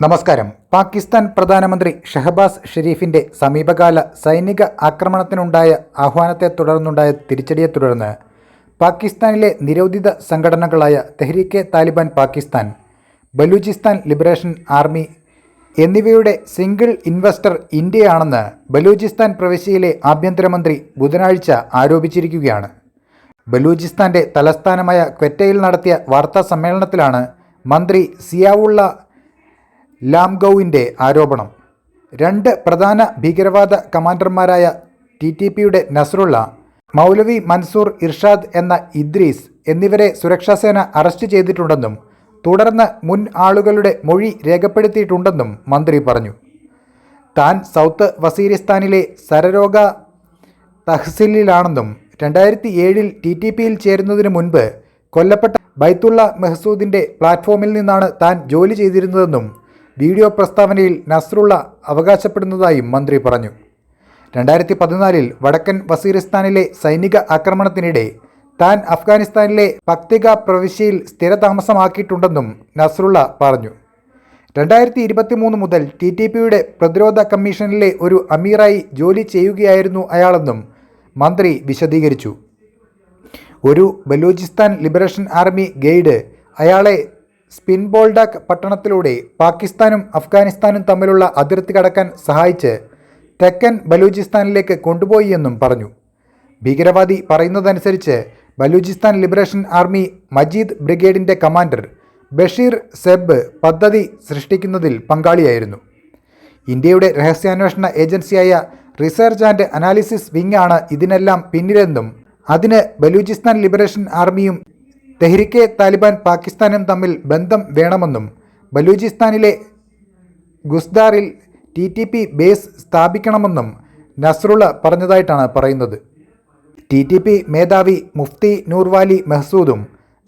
നമസ്കാരം. പാകിസ്ഥാൻ പ്രധാനമന്ത്രി ഷഹബാസ് ഷെരീഫിന്റെ സമീപകാല സൈനിക ആക്രമണത്തിനുണ്ടായ ആഹ്വാനത്തെ തുടർന്നുണ്ടായ തിരിച്ചടിയെ തുടർന്ന് പാകിസ്ഥാനിലെ നിരോധിത സംഘടനകളായ തെഹ്രീക്കെ താലിബാൻ പാകിസ്ഥാൻ ബലൂചിസ്ഥാൻ ലിബറേഷൻ ആർമി എന്നിവയുടെ സിംഗിൾ ഇൻവെസ്റ്റർ ഇന്ത്യയാണെന്ന് ബലൂചിസ്ഥാൻ പ്രവിശ്യയിലെ ആഭ്യന്തരമന്ത്രി ബുധനാഴ്ച ആരോപിച്ചിരിക്കുകയാണ്. ബലൂചിസ്ഥാന്റെ തലസ്ഥാനമായ ക്വറ്റയിൽ നടത്തിയ വാർത്താ സമ്മേളനത്തിലാണ് മന്ത്രി സിയാവുള്ള ലാംഗൌവിന്റെ ആരോപണം. രണ്ട് പ്രധാന ഭീകരവാദ കമാൻഡർമാരായ ടി ടി പിയുടെ നസറുള്ള മൗലവി മൻസൂർ ഇർഷാദ് എന്ന ഇദ്രീസ് എന്നിവരെ സുരക്ഷാസേന അറസ്റ്റ് ചെയ്തിട്ടുണ്ടെന്നും തുടർന്ന് മുൻ ആളുകളുടെ മൊഴി രേഖപ്പെടുത്തിയിട്ടുണ്ടെന്നും മന്ത്രി പറഞ്ഞു. താൻ സൗത്ത് വസീരിസ്ഥാനിലെ സരരോഗ തഹസിലിലാണെന്നും രണ്ടായിരത്തി ഏഴിൽ ടി ടി പിയിൽ ചേരുന്നതിന് മുൻപ് കൊല്ലപ്പെട്ട ബൈത്തുള്ള മെഹ്സൂദിന്റെ പ്ലാറ്റ്ഫോമിൽ നിന്നാണ് താൻ ജോലി ചെയ്തിരുന്നതെന്നും വീഡിയോ പ്രസ്താവനയിൽ നസ്രുള്ള അവകാശപ്പെടുന്നതായും മന്ത്രി പറഞ്ഞു. രണ്ടായിരത്തി പതിനാലിൽ വടക്കൻ വസീറിസ്ഥാനിലെ സൈനിക ആക്രമണത്തിനിടെ താൻ അഫ്ഗാനിസ്ഥാനിലെ പക്തിക പ്രവിശ്യയിൽ സ്ഥിരതാമസമാക്കിയിട്ടുണ്ടെന്നും നസ്രുള്ള പറഞ്ഞു. രണ്ടായിരത്തി ഇരുപത്തിമൂന്ന് മുതൽ ടി ടി പിയുടെ പ്രതിരോധ കമ്മീഷനിലെ ഒരു അമീറായി ജോലി ചെയ്യുകയായിരുന്നു അയാളെന്നും മന്ത്രി വിശദീകരിച്ചു. ഒരു ബലൂചിസ്ഥാൻ ലിബറേഷൻ ആർമി ഗൈഡ് അയാളെ സ്പിൻബോൾഡാക് പട്ടണത്തിലൂടെ പാകിസ്ഥാനും അഫ്ഗാനിസ്ഥാനും തമ്മിലുള്ള അതിർത്തി കടക്കാൻ സഹായിച്ച് തെക്കൻ ബലൂചിസ്ഥാനിലേക്ക് കൊണ്ടുപോയി എന്നും പറഞ്ഞു. ഭീകരവാദി പറയുന്നതനുസരിച്ച് ബലൂചിസ്ഥാൻ ലിബറേഷൻ ആർമി മജീദ് ബ്രിഗേഡിന്റെ കമാൻഡർ ബഷീർ സെബ് പദ്ധതി സൃഷ്ടിക്കുന്നതിൽ പങ്കാളിയായിരുന്നു. ഇന്ത്യയുടെ രഹസ്യാന്വേഷണ ഏജൻസിയായ റിസർച്ച് ആൻഡ് അനാലിസിസ് വിങ് ആണ് ഇതിനെല്ലാം പിന്നിലെന്നും അതിന് ബലൂചിസ്ഥാൻ ലിബറേഷൻ ആർമിയും തെഹ്രിക്കെ താലിബാൻ പാകിസ്ഥാനും തമ്മിൽ ബന്ധം വേണമെന്നും ബലൂചിസ്ഥാനിലെ ഗുസ്ദാറിൽ ടി ടി പി ബേസ് സ്ഥാപിക്കണമെന്നും നസ്രുള്ള പറഞ്ഞതായിട്ടാണ് പറയുന്നത്. ടി ടി പി മേധാവി മുഫ്തി നൂർവാലി മെഹ്സൂദും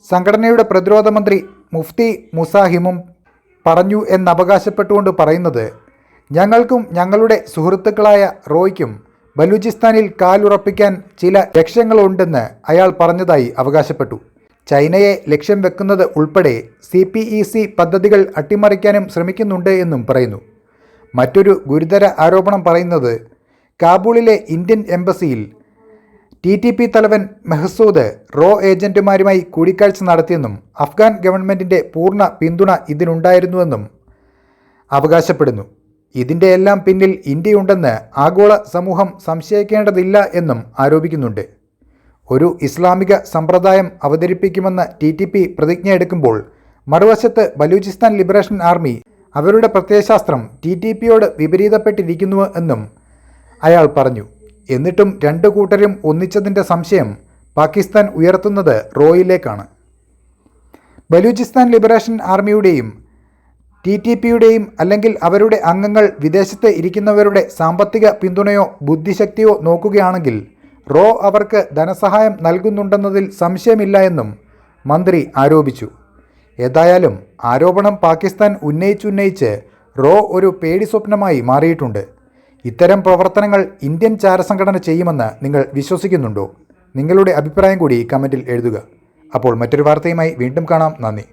സംഘടനയുടെ പ്രതിരോധ മന്ത്രി മുഫ്തി മുസാഹിമും പറഞ്ഞു എന്നവകാശപ്പെട്ടുകൊണ്ട് പറയുന്നത് ഞങ്ങൾക്കും ഞങ്ങളുടെ സുഹൃത്തുക്കളായ റോയ്ക്കും ബലൂചിസ്ഥാനിൽ കാലുറപ്പിക്കാൻ ചില ലക്ഷ്യങ്ങളുണ്ടെന്ന് അയാൾ പറഞ്ഞതായി അവകാശപ്പെട്ടു. ചൈനയെ ലക്ഷ്യം വെക്കുന്നത് ഉൾപ്പെടെ സി പി ഇ സി പദ്ധതികൾ അട്ടിമറിക്കാനും ശ്രമിക്കുന്നുണ്ട് എന്നും പറയുന്നു. മറ്റൊരു ഗുരുതര ആരോപണം പറയുന്നത് കാബൂളിലെ ഇന്ത്യൻ എംബസിയിൽ ടി ടി പി തലവൻ മെഹസൂദ് റോ ഏജന്റുമാരുമായി കൂടിക്കാഴ്ച നടത്തിയെന്നും അഫ്ഗാൻ ഗവൺമെന്റിന്റെ പൂർണ പിന്തുണ ഇതിനുണ്ടായിരുന്നുവെന്നും അവകാശപ്പെടുന്നു. ഇതിന്റെ എല്ലാം പിന്നിൽ ഇന്ത്യയുണ്ടെന്ന് ആഗോള സമൂഹം സംശയിക്കേണ്ടതില്ല എന്നും ആരോപിക്കുന്നുണ്ട്. ഒരു ഇസ്ലാമിക സമ്പ്രദായം അവതരിപ്പിക്കുമെന്ന് ടി ടി പി പ്രതിജ്ഞ എടുക്കുമ്പോൾ മറുവശത്ത് ബലൂചിസ്ഥാൻ ലിബറേഷൻ ആർമി അവരുടെ പ്രത്യയശാസ്ത്രം ടി ടി പിയോട് വിപരീതപ്പെട്ടിരിക്കുന്നു എന്നും അയാൾ പറഞ്ഞു. എന്നിട്ടും രണ്ടു കൂട്ടരും ഒന്നിച്ചതിന്റെ സംശയം പാകിസ്ഥാൻ ഉയർത്തുന്നത് റോയിലേക്കാണ്. ബലൂചിസ്ഥാൻ ലിബറേഷൻ ആർമിയുടെയും ടി ടി പിയുടെയും അല്ലെങ്കിൽ അവരുടെ അംഗങ്ങൾ വിദേശത്ത് ഇരിക്കുന്നവരുടെ സാമ്പത്തിക പിന്തുണയോ ബുദ്ധിശക്തിയോ നോക്കുകയാണെങ്കിൽ റോ അവർക്ക് ധനസഹായം നൽകുന്നുണ്ടെന്നതിൽ സംശയമില്ല എന്നും മന്ത്രി ആരോപിച്ചു. ഏതായാലും ആരോപണം പാകിസ്ഥാൻ ഉന്നയിച്ചുന്നയിച്ച് റോ ഒരു പേടി സ്വപ്നമായി മാറിയിട്ടുണ്ട്. ഇത്തരം പ്രവർത്തനങ്ങൾ ഇന്ത്യൻ ചാരസംഘടന ചെയ്യുമെന്ന് നിങ്ങൾ വിശ്വസിക്കുന്നുണ്ടോ? നിങ്ങളുടെ അഭിപ്രായം കൂടി കമന്റിൽ എഴുതുക. അപ്പോൾ മറ്റൊരു വാർത്തയുമായി വീണ്ടും കാണാം. നന്ദി.